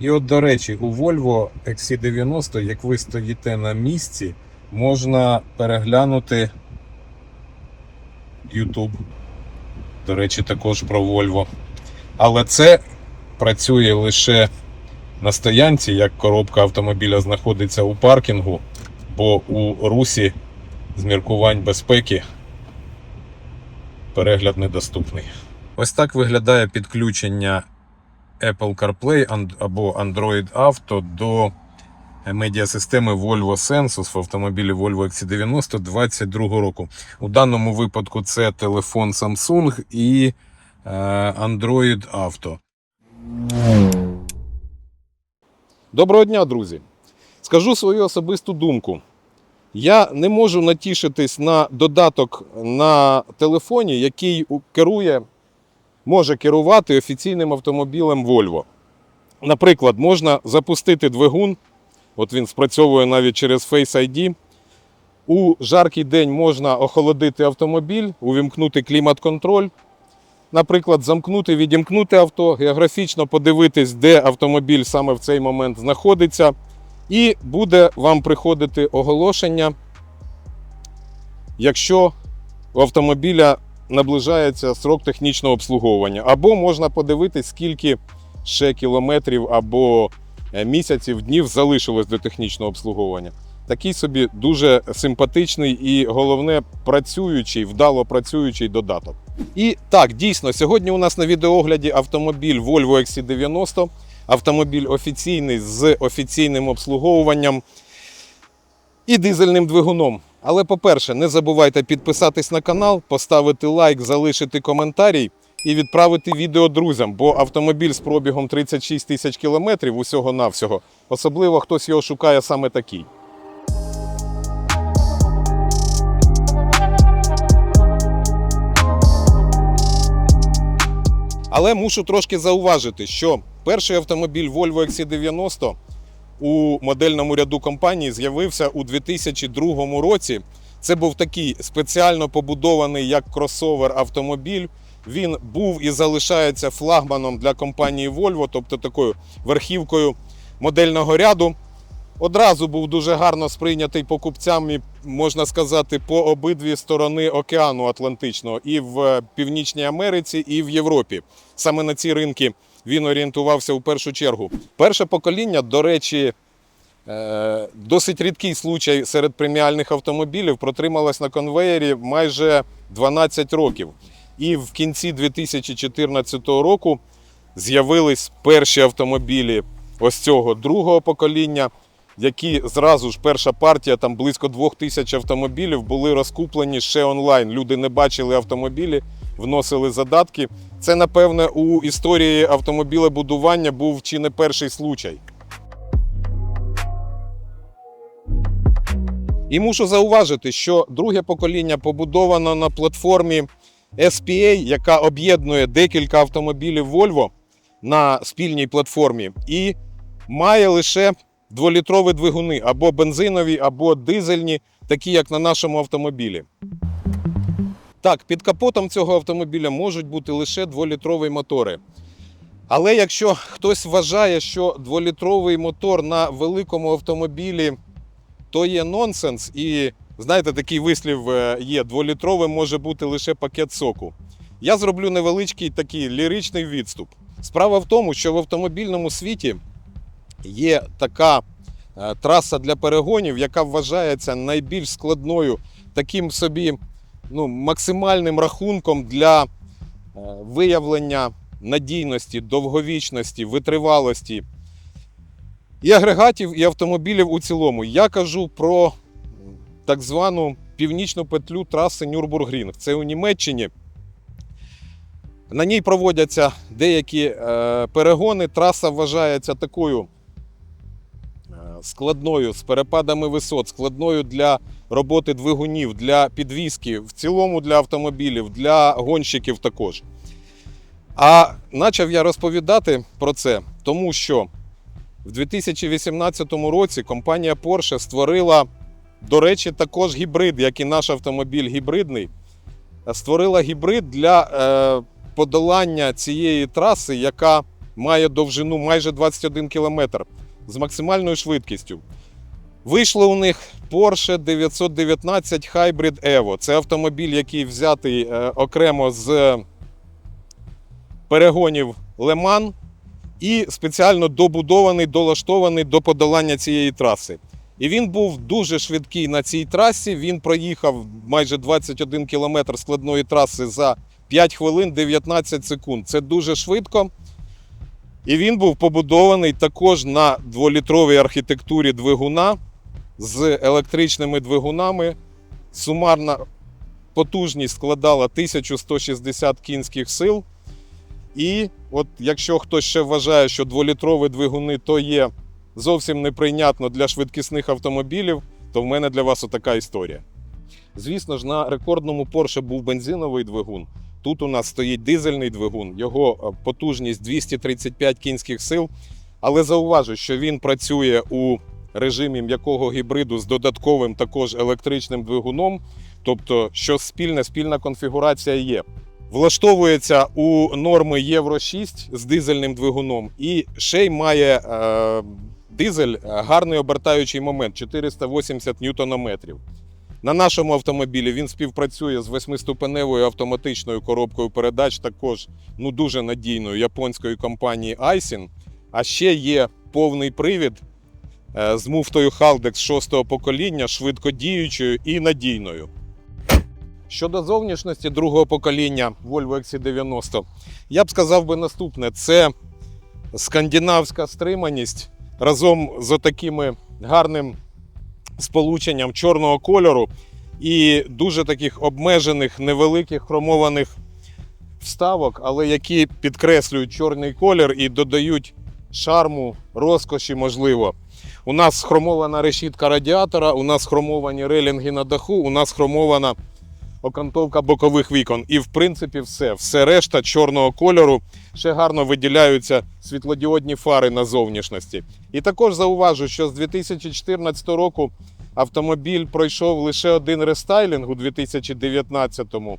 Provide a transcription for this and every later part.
І от, до речі, у Volvo XC90, як ви стоїте на місці, можна переглянути YouTube. До речі, також про Volvo. Але це працює лише на стоянці, як коробка автомобіля знаходиться у паркінгу, бо у русі з міркувань безпеки перегляд недоступний. Ось так виглядає підключення Apple CarPlay або Android Auto до медіасистеми Volvo Sensus в автомобілі Volvo XC90 22 року. У даному випадку це телефон Samsung і е, Android Auto. Доброго дня, друзі! Скажу свою особисту думку. Я не можу натішитись на додаток на телефоні, який керує, може керувати офіційним автомобілем Volvo. Наприклад, можна запустити двигун, от він спрацьовує навіть через Face ID. У жаркий день можна охолодити автомобіль, увімкнути клімат-контроль. Наприклад, замкнути, відімкнути авто, географічно подивитись, де автомобіль саме в цей момент знаходиться. І буде вам приходити оголошення, якщо у автомобіля наближається срок технічного обслуговування. Або можна подивитись, скільки ще кілометрів або е, місяців, днів залишилось до технічного обслуговування. Такий собі дуже симпатичний і головне працюючий, вдало працюючий додаток. І так, дійсно, сьогодні у нас на відеогляді автомобіль Volvo XC90, автомобіль офіційний з офіційним обслуговуванням і дизельним двигуном. Але, по-перше, не забувайте підписатись на канал, поставити лайк, залишити коментарій і відправити відео друзям, бо автомобіль з пробігом 36 тисяч кілометрів усього-навсього, особливо хтось його шукає саме такий. Але мушу трошки зауважити, що перший автомобіль Volvo XC90 у модельному ряду компанії з'явився у 2002 році. Це був такий спеціально побудований як кросовер автомобіль. Він був і залишається флагманом для компанії Volvo, тобто такою верхівкою модельного ряду. Одразу був дуже гарно сприйнятий покупцями, можна сказати, по обидві сторони океану Атлантичного, і в Північній Америці, і в Європі. Саме на ці ринки він орієнтувався у першу чергу. Перше покоління, до речі, е, досить рідкий случай серед преміальних автомобілів, протрималось на конвеєрі майже 12 років. І в кінці 2014 року з'явились перші автомобілі ось цього другого покоління, які зразу ж перша партія, там близько двох тисяч автомобілів, були розкуплені ще онлайн. Люди не бачили автомобілі, вносили задатки. Це, напевне, у історії автомобілебудування був чи не перший случай. І мушу зауважити, що друге покоління побудовано на платформі SPA, яка об'єднує декілька автомобілів Volvo на спільній платформі, і має лише дволітрові двигуни або бензинові, або дизельні, такі як на нашому автомобілі. Так, під капотом цього автомобіля можуть бути лише дволітрові мотори. Але якщо хтось вважає, що дволітровий мотор на великому автомобілі то є нонсенс, і знаєте, такий вислів е, є: дволітровим може бути лише пакет соку. Я зроблю невеличкий такий ліричний відступ. Справа в тому, що в автомобільному світі є така е, траса для перегонів, яка вважається найбільш складною, таким собі ну, максимальним рахунком для е, виявлення надійності, довговічності, витривалості і агрегатів, і автомобілів у цілому. Я кажу про так звану північну петлю траси Нюрбургрінг. Це у Німеччині. На ній проводяться деякі е, перегони. Траса вважається такою складною з перепадами висот, складною для роботи двигунів, для підвіски, в цілому для автомобілів, для гонщиків також. А почав я розповідати про це, тому що в 2018 році компанія Porsche створила, до речі, також гібрид, як і наш автомобіль гібридний. Створила гібрид для е, подолання цієї траси, яка має довжину майже 21 км з максимальною швидкістю. Вийшло у них Porsche 919 Hybrid Evo. Це автомобіль, який взятий е, окремо з перегонів Леман і спеціально добудований, долаштований до подолання цієї траси. І він був дуже швидкий на цій трасі. Він проїхав майже 21 кілометр складної траси за 5 хвилин 19 секунд. Це дуже швидко. І він був побудований також на дволітровій архітектурі двигуна з електричними двигунами. Сумарна потужність складала 1160 кінських сил. І от якщо хтось ще вважає, що дволітрові двигуни то є зовсім неприйнятно для швидкісних автомобілів, то в мене для вас отака історія. Звісно ж, на рекордному Porsche був бензиновий двигун. Тут у нас стоїть дизельний двигун, його е, потужність 235 кінських сил. Але зауважу, що він працює у режимі м'якого гібриду з додатковим також електричним двигуном. Тобто, що спільне, спільна конфігурація є. Влаштовується у норми Євро 6 з дизельним двигуном, і ще й має е, дизель е, гарний обертаючий момент 480 ньютонометрів. На нашому автомобілі він співпрацює з восьмиступеневою автоматичною коробкою передач, також ну дуже надійною японської компанії Aisin. А ще є повний привід е, з муфтою Haldex 6 покоління, швидкодіючою і надійною. Щодо зовнішності другого покоління Volvo XC90, я б сказав би наступне: це скандинавська стриманість разом з отакими гарним сполученням чорного кольору і дуже таких обмежених невеликих хромованих вставок, але які підкреслюють чорний колір і додають шарму, розкоші, можливо. У нас хромована решітка радіатора, у нас хромовані релінги на даху, у нас хромована окантовка бокових вікон. І в принципі все. Все решта чорного кольору. Ще гарно виділяються світлодіодні фари на зовнішності. І також зауважу, що з 2014 року автомобіль пройшов лише один рестайлінг у 2019-му.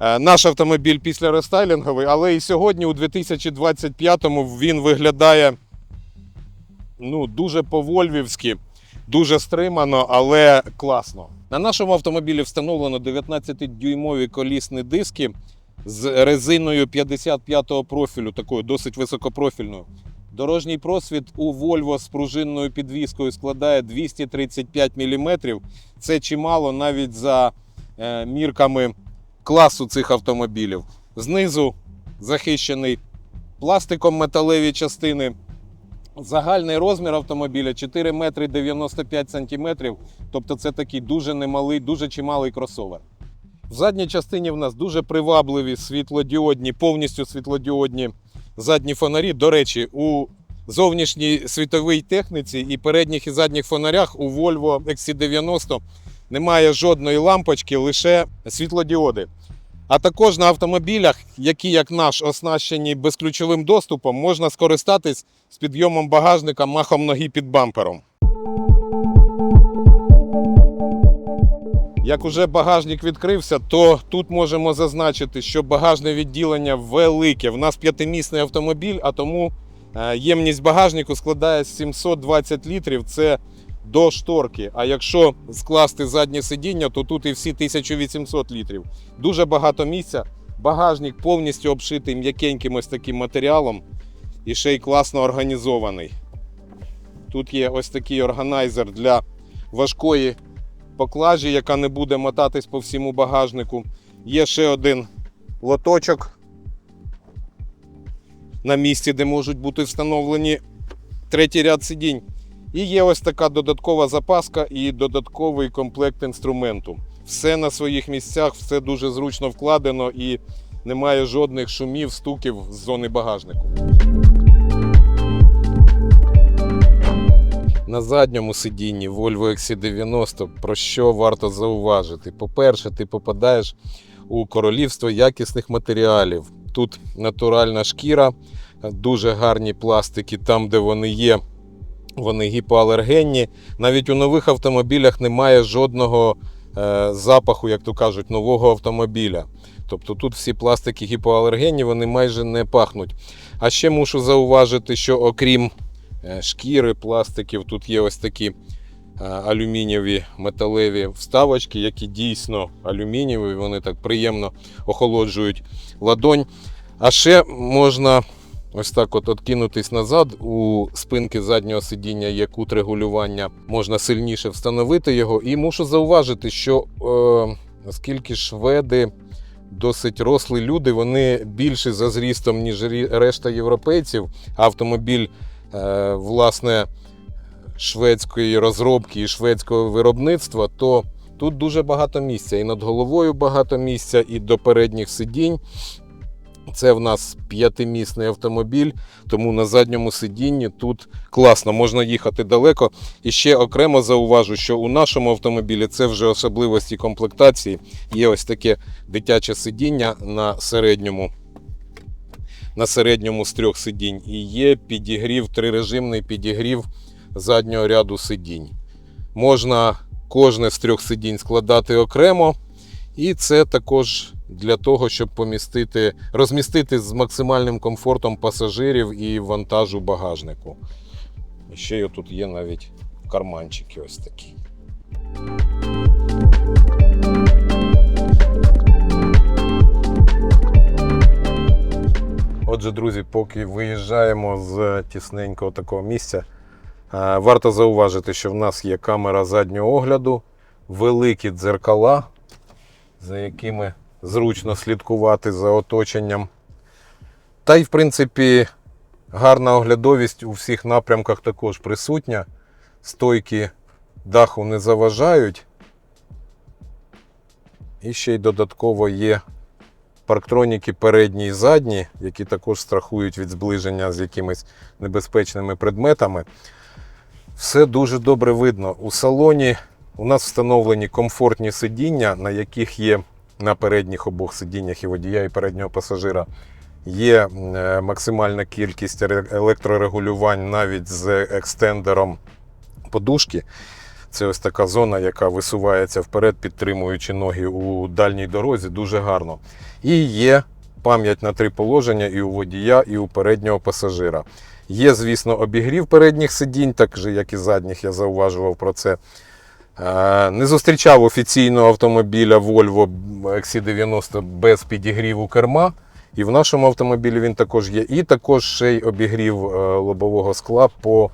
Е, Наш автомобіль після рестайлінговий, але і сьогодні, у 2025-му, він виглядає ну, дуже по-вольвівськи, дуже стримано, але класно. На нашому автомобілі встановлено 19-дюймові колісні диски з резиною 55-го профілю, такою досить високопрофільною. Дорожній просвіт у Volvo з пружинною підвіскою складає 235 мм. Це чимало навіть за е, мірками класу цих автомобілів. Знизу захищений пластиком металеві частини. Загальний розмір автомобіля 4 метри 95 сантиметрів. Тобто це такий дуже немалий, дуже чималий кросовер. В задній частині в нас дуже привабливі світлодіодні, повністю світлодіодні задні фонарі. До речі, у зовнішній світовій техніці і передніх і задніх фонарях у Volvo XC90 немає жодної лампочки, лише світлодіоди. А також на автомобілях, які, як наш, оснащені безключовим доступом, можна скористатись з підйомом багажника махом ноги під бампером. Як уже багажник відкрився, то тут можемо зазначити, що багажне відділення велике. В нас п'ятимісний автомобіль, а тому е, ємність багажнику складає 720 літрів. Це до шторки. А якщо скласти заднє сидіння, то тут і всі 1800 літрів. Дуже багато місця. Багажник повністю обшитий м'якеньким ось таким матеріалом і ще й класно організований. Тут є ось такий органайзер для важкої поклажі, яка не буде мотатись по всьому багажнику. Є ще один лоточок на місці, де можуть бути встановлені третій ряд сидінь. І є ось така додаткова запаска і додатковий комплект інструменту. Все на своїх місцях, все дуже зручно вкладено і немає жодних шумів, стуків з зони багажнику. На задньому сидінні Volvo XC90 про що варто зауважити? По-перше, ти попадаєш у королівство якісних матеріалів. Тут натуральна шкіра, дуже гарні пластики, там, де вони є, вони гіпоалергенні. Навіть у нових автомобілях немає жодного е, запаху, як то кажуть, нового автомобіля. Тобто тут всі пластики гіпоалергенні, вони майже не пахнуть. А ще мушу зауважити, що окрім е, шкіри, пластиків, тут є ось такі е, алюмінієві металеві вставочки, які дійсно алюмінієві, вони так приємно охолоджують ладонь. А ще можна ось так от откинутись назад. У спинки заднього сидіння є кут регулювання, можна сильніше встановити його. І мушу зауважити, що е, оскільки шведи досить рослі люди, вони більші за зрістом, ніж решта європейців. Автомобіль, е, власне, шведської розробки і шведського виробництва, то тут дуже багато місця. І над головою багато місця, і до передніх сидінь. Це в нас п'ятимісний автомобіль, тому на задньому сидінні тут класно, можна їхати далеко. І ще окремо зауважу, що у нашому автомобілі це вже особливості комплектації. Є ось таке дитяче сидіння на середньому, на середньому з трьох сидінь. І є підігрів, трирежимний підігрів заднього ряду сидінь. Можна кожне з трьох сидінь складати окремо. І це також для того, щоб помістити, розмістити з максимальним комфортом пасажирів і вантажу багажнику. Ще й тут є навіть карманчики ось такі. Отже, друзі, поки виїжджаємо з тісненького такого місця, варто зауважити, що в нас є камера заднього огляду, великі дзеркала, за якими зручно слідкувати за оточенням. Та й, в принципі, гарна оглядовість у всіх напрямках також присутня. Стойки даху не заважають. І ще й додатково є парктроніки передні і задні, які також страхують від зближення з якимись небезпечними предметами. Все дуже добре видно. У салоні у нас встановлені комфортні сидіння, на яких є на передніх обох сидіннях і водія, і переднього пасажира. Є е, максимальна кількість електрорегулювань навіть з екстендером подушки. Це ось така зона, яка висувається вперед, підтримуючи ноги у дальній дорозі, дуже гарно. І є пам'ять на три положення і у водія, і у переднього пасажира. Є, звісно, обігрів передніх сидінь, так же, як і задніх, я зауважував про це. Е, Не зустрічав офіційного автомобіля Volvo XC90 без підігріву керма. І в нашому автомобілі він також є. І також ще й обігрів е, лобового скла по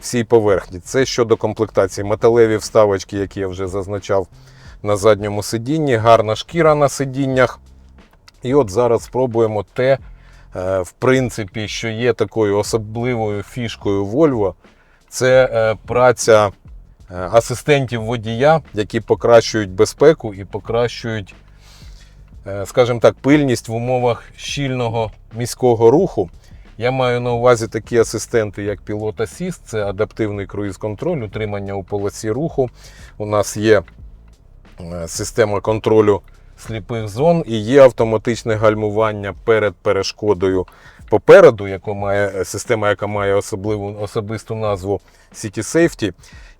всій поверхні. Це щодо комплектації. Металеві вставочки, які я вже зазначав на задньому сидінні, гарна шкіра на сидіннях. І от зараз спробуємо те, е, в принципі, що є такою особливою фішкою Volvo. Це праця асистентів водія, які покращують безпеку і покращують, е, скажімо так, пильність в умовах щільного міського руху. Я маю на увазі такі асистенти, як Pilot Assist, це адаптивний круїз-контроль, утримання у полосі руху. У нас є е, система контролю сліпих зон і є автоматичне гальмування перед перешкодою попереду, яка має, система, яка має особливу особисту назву City Safety.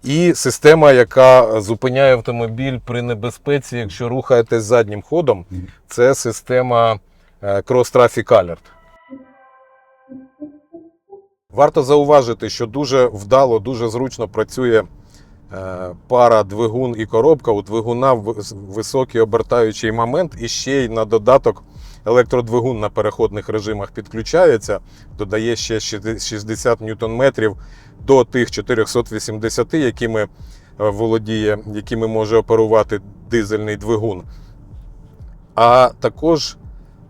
І система, яка зупиняє автомобіль при небезпеці, якщо рухаєтесь заднім ходом, це система е, Cross Traffic Alert. Варто зауважити, що дуже вдало, дуже зручно працює е, пара двигун і коробка. У двигуна високий обертаючий момент, і ще й на додаток електродвигун на переходних режимах підключається, додає ще 60 ньютон-метрів до тих 480, якими е, володіє, якими може оперувати дизельний двигун. А також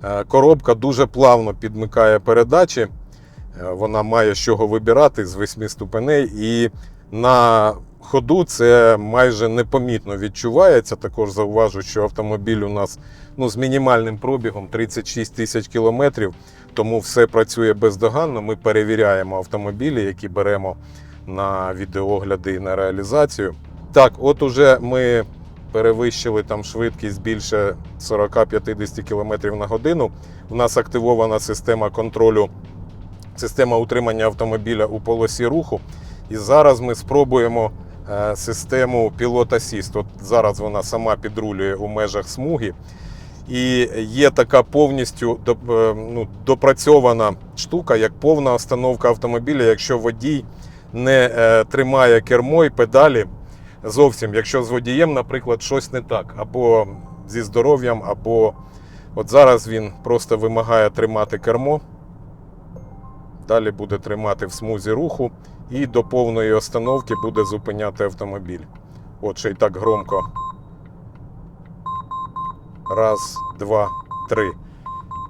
е, коробка дуже плавно підмикає передачі. Е, Вона має з чого вибирати з восьми ступеней, і на ходу це майже непомітно відчувається. Також зауважу, що автомобіль у нас ну, з мінімальним пробігом 36 тисяч кілометрів, тому все працює бездоганно. Ми перевіряємо автомобілі, які беремо на відеогляди і на реалізацію. Так, от уже ми перевищили там швидкість більше 40-50 км на годину. У нас активована система контролю система утримання автомобіля у полосі руху. І зараз ми спробуємо е, систему Pilot Assist. От зараз вона сама підрулює у межах смуги. І є така повністю е, ну, допрацьована штука, як повна остановка автомобіля, якщо водій не е, тримає кермо і педалі зовсім, якщо з водієм, наприклад, щось не так, або зі здоров'ям, або от зараз він просто вимагає тримати кермо. Далі буде тримати в смузі руху і до повної остановки буде зупиняти автомобіль. От ще й так громко. Раз, два, три.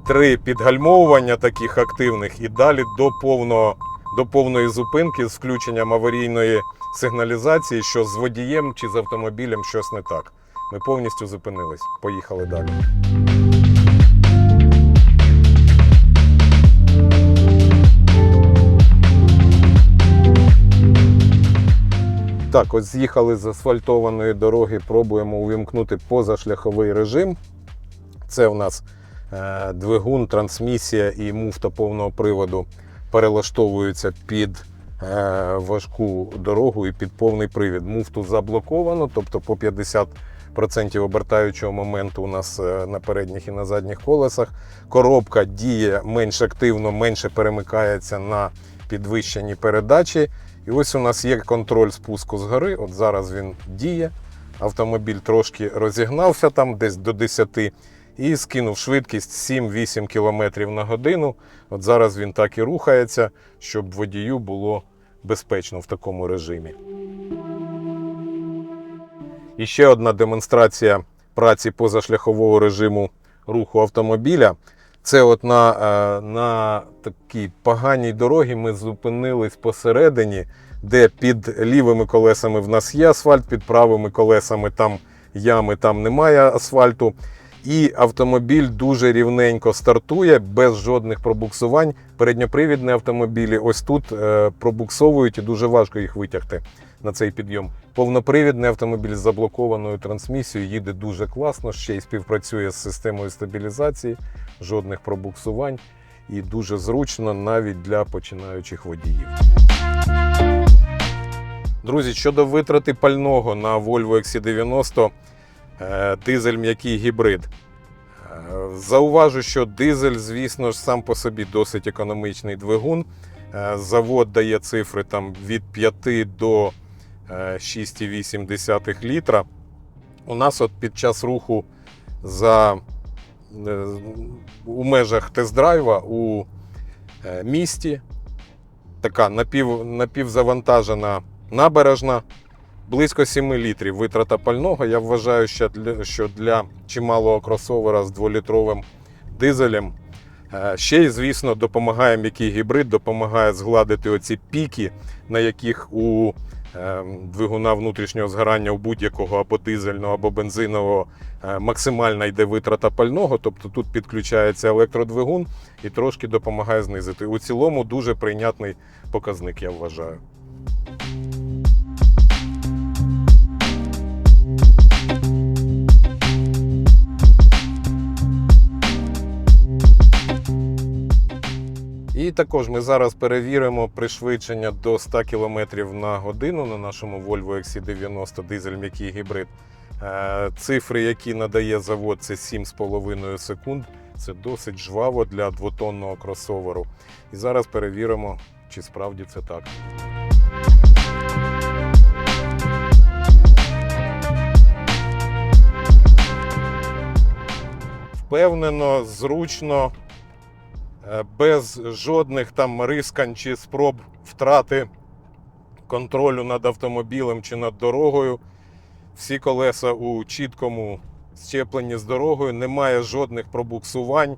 Три підгальмовування таких активних і далі до, повного, до повної зупинки з включенням аварійної сигналізації, що з водієм чи з автомобілем щось не так. Ми повністю зупинились. Поїхали далі. Так, ось з'їхали з асфальтованої дороги, пробуємо увімкнути позашляховий режим. Це у нас е, двигун, трансмісія і муфта повного приводу перелаштовуються під е, важку дорогу і під повний привід. Муфту заблоковано, тобто по 50% обертаючого моменту у нас е, на передніх і на задніх колесах. Коробка діє менш активно, менше перемикається на підвищенні передачі. І ось у нас є контроль спуску з гори. От зараз він діє. Автомобіль трошки розігнався там десь до 10 і скинув швидкість 7-8 км на годину. От зараз він так і рухається, щоб водію було безпечно в такому режимі. І ще одна демонстрація праці позашляхового режиму руху автомобіля. Це от на, е, на такій поганій дорогі ми зупинились посередині, де під лівими колесами в нас є асфальт, під правими колесами там ями, там немає асфальту. І автомобіль дуже рівненько стартує без жодних пробуксувань. Передньопривідні автомобілі ось тут е, пробуксовують і дуже важко їх витягти на цей підйом. Повнопривідний автомобіль з заблокованою трансмісією їде дуже класно, ще й співпрацює з системою стабілізації, жодних пробуксувань і дуже зручно навіть для починаючих водіїв. Друзі, щодо витрати пального на Volvo XC90 е, дизель м'який гібрид. Е, Зауважу, що дизель, звісно ж, сам по собі досить економічний двигун. Е, Завод дає цифри там від 5 до 6,8 літра. У нас от під час руху за, е, у межах тест-драйва у е, місті така напів, напівзавантажена набережна, близько 7 літрів витрата пального. Я вважаю, що для, що для чималого кросовера з 2-літровим дизелем. е, Ще й, звісно, допомагає м'який гібрид, допомагає згладити оці піки, на яких у двигуна внутрішнього згорання у будь-якого або дизельного, або бензинового е, максимальна йде витрата пального. Тобто тут підключається електродвигун і трошки допомагає знизити. У цілому дуже прийнятний показник, я вважаю. І також ми зараз перевіримо пришвидшення до 100 км на годину на нашому Volvo XC90 дизель м'який гібрид. Е, Цифри, які надає завод, це 7,5 секунд. Це досить жваво для двотонного кросоверу. І зараз перевіримо, чи справді це так. Впевнено, зручно, без жодних там рискань чи спроб втрати контролю над автомобілем чи над дорогою. Всі колеса у чіткому щепленні з дорогою, немає жодних пробуксувань.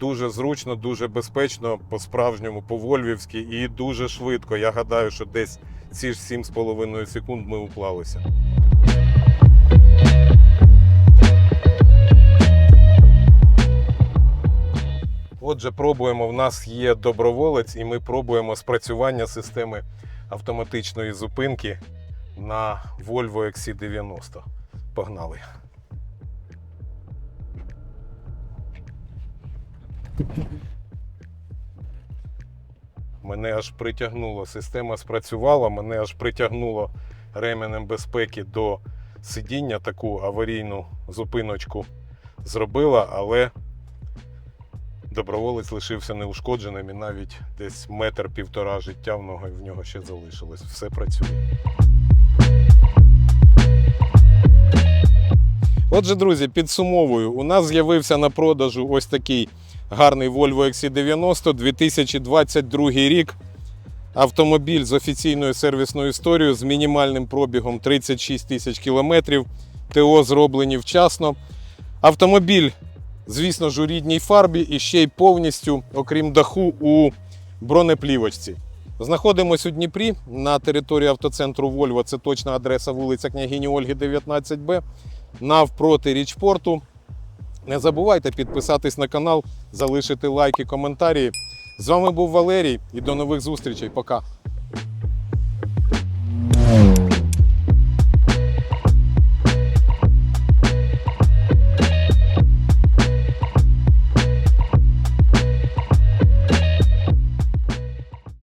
Дуже зручно, дуже безпечно, по-справжньому, по-вольвівськи і дуже швидко. Я гадаю, що десь ці ж 7,5 секунд ми уплалися. Отже, пробуємо. В нас є доброволець, і ми пробуємо спрацювання системи автоматичної зупинки на Volvo XC90. Погнали. Мене аж притягнуло, система спрацювала, мене аж притягнуло ременем безпеки до сидіння, таку аварійну зупиночку зробила, але доброволець лишився неушкодженим і навіть десь метр-півтора життя в нього, в нього ще залишилось. Все працює. Отже, друзі, підсумовую, у нас з'явився на продажу ось такий гарний Volvo XC90 2022 рік. Автомобіль з офіційною сервісною історією з мінімальним пробігом 36 тисяч кілометрів. ТО зроблені вчасно. Автомобіль, звісно ж, у рідній фарбі і ще й повністю, окрім даху, у бронеплівочці. Знаходимось у Дніпрі на території автоцентру Вольво. Це точна адреса вулиця Княгині Ольги, 19Б, навпроти річпорту. Не забувайте підписатись на канал, залишити лайки, коментарі. З вами був Валерій і до нових зустрічей. Пока.